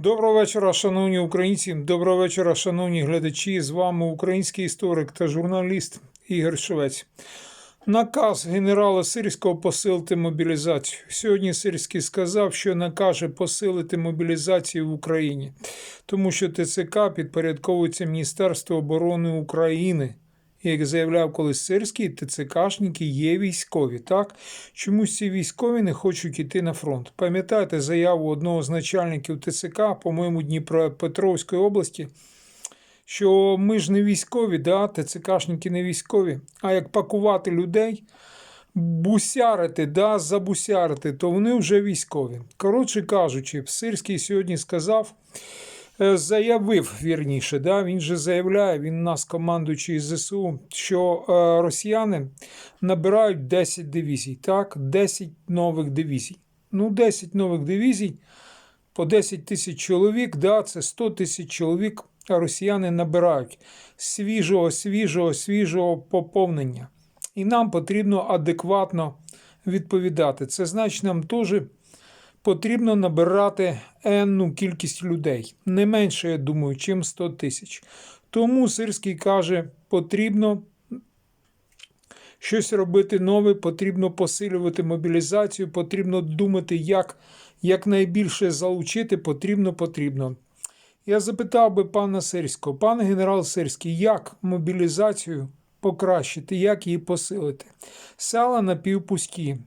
Доброго вечора, шановні українці. Доброго вечора, шановні глядачі. З вами український історик та журналіст Ігор Швець. Наказ генерала Сирського посилити мобілізацію. Сьогодні Сирський сказав, що накаже посилити мобілізацію в Україні, тому що ТЦК підпорядковується Міністерству оборони України. Як заявляв колись Сирський, ТЦКшники є військові. Так чомусь ці військові не хочуть йти на фронт. Пам'ятаєте заяву одного з начальників ТЦК, по-моєму, Дніпропетровської області, що ми ж не військові, да? ТЦКшники не військові. А як пакувати людей, бусярити, да, забусярити, то вони вже військові. Коротше кажучи, Сирський сьогодні сказав. Е, Заявив вірніше, да, він же заявляє, він нас командуючий ЗСУ, що е, росіяни набирають 10 дивізій. Так, 10 нових дивізій. Ну, 10 нових дивізій по 10 тисяч чоловік, да, це 100 тисяч чоловік росіяни набирають свіжого, свіжого, свіжого поповнення. І нам потрібно адекватно відповідати. Це значить, нам теж потрібно набирати енну кількість людей. Не менше, я думаю, чим 100 тисяч. Тому Сирський каже, потрібно щось робити нове, потрібно посилювати мобілізацію, потрібно думати, як якнайбільше залучити, потрібно, потрібно. Я запитав би пана Сирського, пане генерал Сирський, як мобілізацію покращити, як її посилити? Села напівпусті.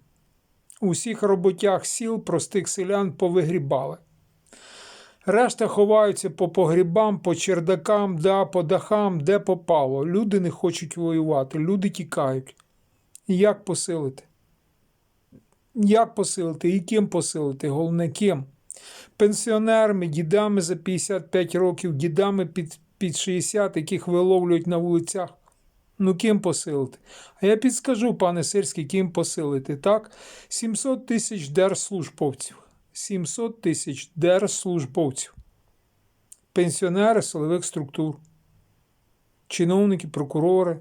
Усіх роботях сіл простих селян повигрібали. Решта ховаються по погрібам, по чердакам, да, по дахам, де попало. Люди не хочуть воювати, люди тікають. Як посилити? Як посилити і ким посилити? Головне ким? Пенсіонерами, дідами за 55 років, дідами під, під 60, яких виловлюють на вулицях. Ну, ким посилити? А я підскажу, пане Сирський, ким посилити, так? 700 тисяч держслужбовців. 700 тисяч держслужбовців. Пенсіонери силових структур, чиновники, прокурори,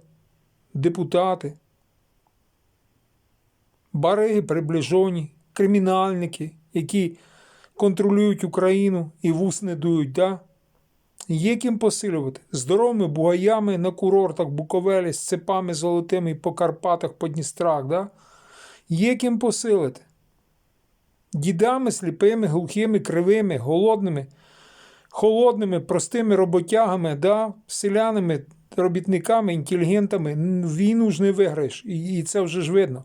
депутати, бариги приближені, кримінальники, які контролюють Україну і вус не дують, да? Є ким посилювати здоровими бугаями на курортах Буковелі з цепами золотими по Карпатах, по Дністрах. Да? Є ким посилити. Дідами сліпими, глухими, кривими, голодними, холодними, простими роботягами, да? селянами, робітниками, інтелігентами. Війну ж не виграєш, і це вже ж видно.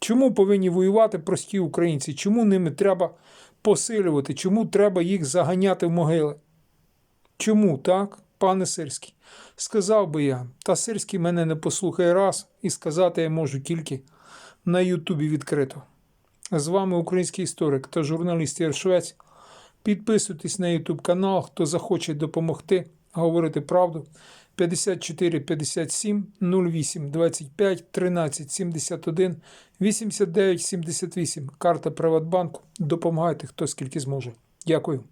Чому повинні воювати прості українці? Чому ними треба посилювати? Чому треба їх заганяти в могили? Чому так, пане Сирський? Сказав би я, та Сирський мене не послухає раз, і сказати я можу тільки на Ютубі відкрито. З вами український історик та журналіст Ігор Швець. Підписуйтесь на Ютуб канал, хто захоче допомогти говорити правду. 54 57 08 25 13 71 89 78. Карта Приватбанку. Допомагайте хто скільки зможе. Дякую.